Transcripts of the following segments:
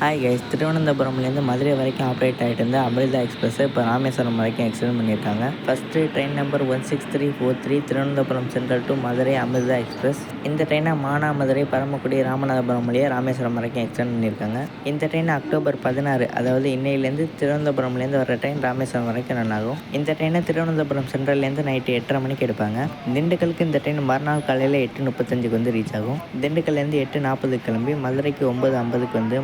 Hi guys திருவனந்தபுரம்லேருந்து Madurai வரைக்கும் operate ஆகிட்டு இருந்த அமிர்தா எக்ஸ்பிரஸ் இப்போ ராமேஸ்வரம் வரைக்கும் எக்ஸ்டெண்ட் பண்ணியிருக்காங்க. First train number one six three four three Thiruvananthapuram central to Madurai Amritha express இந்த ட்ரெயினை மானாமதுரை பரமக்குடி ராமநாதபுரம் வழியாக ராமேஸ்வரம் வரைக்கும் எக்ஸ்டெண்ட் பண்ணியிருக்காங்க. இந்த ட்ரெயின் அக்டோபர் பதினாறு அதாவது இன்னையிலேருந்து திருவனந்தபுரம்லேருந்து வர ட்ரெயின் ராமேஸ்வரம் வரைக்கும் ரன் ஆகும். இந்த ட்ரெயினை திருவனந்தபுரம் சென்ட்ரல்லேருந்து நைட்டு எட்டரை மணிக்கு எடுப்பாங்க. திண்டுக்கலுக்கு இந்த ட்ரெயின் மறுநாள் காலையில் எட்டு முப்பத்தஞ்சுக்கு வந்து ரீச் ஆகும். திண்டுக்கல்லேருந்து எட்டு நாற்பதுக்கு கிளம்பி மதுரைக்கு ஒம்பது ஐம்பதுக்கு வந்து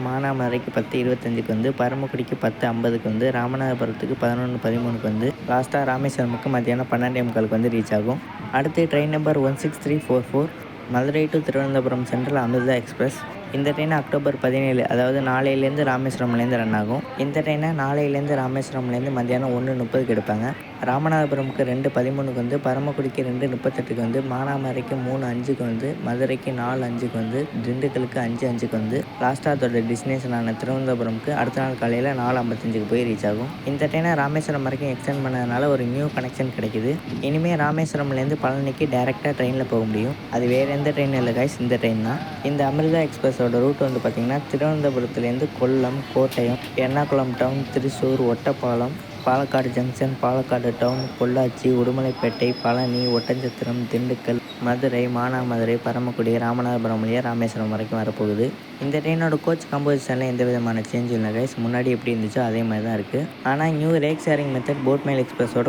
மானாமதுரைக்கு பத்து இருபத்தஞ்சுக்கு வந்து பரமக்குடிக்கு பத்து ஐம்பதுக்கு வந்து ராமநாதபுரத்துக்கு பதினொன்று பதிமூணுக்கு வந்து லாஸ்ட்டாக ராமேஸ்வரமுக்கு மத்தியானம் பன்னெண்டே முக்காலுக்கு வந்து ரீச் ஆகும். அடுத்து train number one six three four four Madurai to Thiruvananthapuram central Amritha express இந்த ட்ரெயின் அக்டோபர் பதினேழு அதாவது நாளையிலேருந்து ராமேஸ்வரம்லேருந்து ரன் ஆகும். இந்த ட்ரெயினை நாளையிலேருந்து ராமேஸ்வரம்லேருந்து மத்தியானம் ஒன்று முப்பதுக்கு எடுப்பாங்க. ராமநாதபுரமுக்கு ரெண்டு பதிமூணுக்கு வந்து பரமக்குடிக்கு ரெண்டு முப்பத்தெட்டுக்கு வந்து மானாமரைக்கு மூணு அஞ்சுக்கு வந்து மதுரைக்கு நாலு அஞ்சுக்கு வந்து திண்டுக்கலுக்கு அஞ்சு அஞ்சுக்கு வந்து லாஸ்ட்டாக அதோட டெஸ்டினேஷனான திருவனந்தபுரமுக்கு அடுத்த நாள் காலையில் நாலு ஐம்பத்தஞ்சுக்கு போய் ரீச் ஆகும். இந்த ட்ரெயினை ராமேஸ்வரம் வரைக்கும் எக்ஸ்டெண்ட் பண்ணதுனால ஒரு நியூ கனெக்ஷன் கிடைக்குது. இனிமேல் ராமேஸ்வரம்லேருந்து பழனிக்கு டேரெக்டாக ட்ரெயினில் போக முடியும். அது வேறு எந்த ட்ரெயின் இல்லை காய்ஸ் இந்த ட்ரெயின் தான். இந்த அமிர்தா எக்ஸ்பிரஸ் எக்ஸ்பிரஸோட ரூட் வந்து பார்த்திங்கன்னா திருவனந்தபுரத்துலேருந்து Kollam Kottayam Ernakulam town Thrissur Ottapalam Palakkad junction Palakkad town Pollachi Udumalaipettai Palani Oddanchatram Dindigul Madurai Manamadurai Paramakudi Ramanathapuram வழியாக ராமேஸ்வரம் வரைக்கும் வரப்போகுது. இந்த ட்ரெயினோட கோச் கம்போசிஷனில் எந்த விதமான சேஞ்ச் இல்லை கைஸ் முன்னாடி எப்படி இருந்துச்சோ அதே மாதிரி தான் இருக்குது ஆனால் new rake sharing method boat mail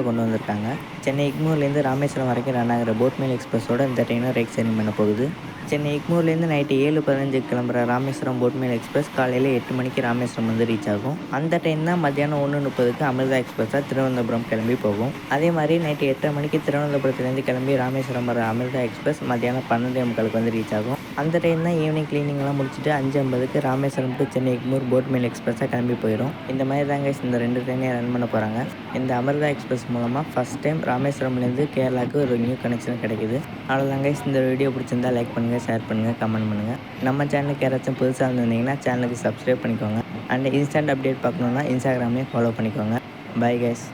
கொண்டு வந்திருக்காங்க. சென்னை இக்மூர்லேருந்து ராமேஸ்வரம் வரைக்கும் ரன் ஆகிற போட் மெயில் எக்ஸ்பிரஸோட இந்த ட்ரெயினும் ரேக் ஷேரிங் பண்ண போகுது. சென்னை இக்மூர்லேருந்து நைட்டு ஏழு பதினஞ்சுக்கு கிளம்புற ராமேஸ்வரம் போட்மேல் எக்ஸ்பிரஸ் காலையில் எட்டு மணிக்கு ராமேஸ்வரம் வந்து ரீச் ஆகும். அந்த ட்ரெயின் தான் மத்தியானம் ஒன்று முப்பதுக்கு அமிர்தா எக்ஸ்பிரஸாக திருவனந்தபுரம் கிளம்பி போகும் அதே மாதிரி நைட்டு எட்டரை மணிக்கு திருவனந்தபுரத்துலேருந்து கிளம்பி ராமேஸ்வரம் வர அமிர்தா எக்ஸ்பிரஸ் மத்தியானம் பன்னெண்டு முக்காலுக்கு வந்து ரீச் ஆகும். அந்த டைம் தான் ஈவினிங் க்ளீனிங்லாம் முடிச்சுட்டு அஞ்சு ஐம்பதுக்கு Rameswaram to Chennai Egmore boat mail எக்ஸ்பிரஸாக கிளம்பி போயிடும் இந்த மாதிரி தாங்க இந்த ரெண்டு ட்ரெயினையும் ரன் பண்ண போகிறாங்க இந்த அமிர்தா எக்ஸ்பிரஸ் மூலமாக ஃபஸ்ட் டைம் ராமேஸ்வரம்லேருந்து கேரளாவுக்கு ஒரு நியூ கனெக்ஷன் கிடைக்குது. அவ்வளோதாங்க இந்த வீடியோ பிடிச்சிருந்தா லைக் பண்ணுங்கள் ஷேர் பண்ணுங்கள் கமெண்ட் பண்ணுங்கள் நம்ம சேனலுக்கு யாராச்சும் புதுசாக இருந்திருந்தீங்கன்னா சேனலுக்கு சப்ஸ்கிரைப் பண்ணிக்கோங்க. அண்ட் இன்ஸ்டன்ட் அப்டேட் பார்க்கணுன்னா இன்ஸ்டாகிராமே ஃபாலோ பண்ணிக்கோங்க. Bye guys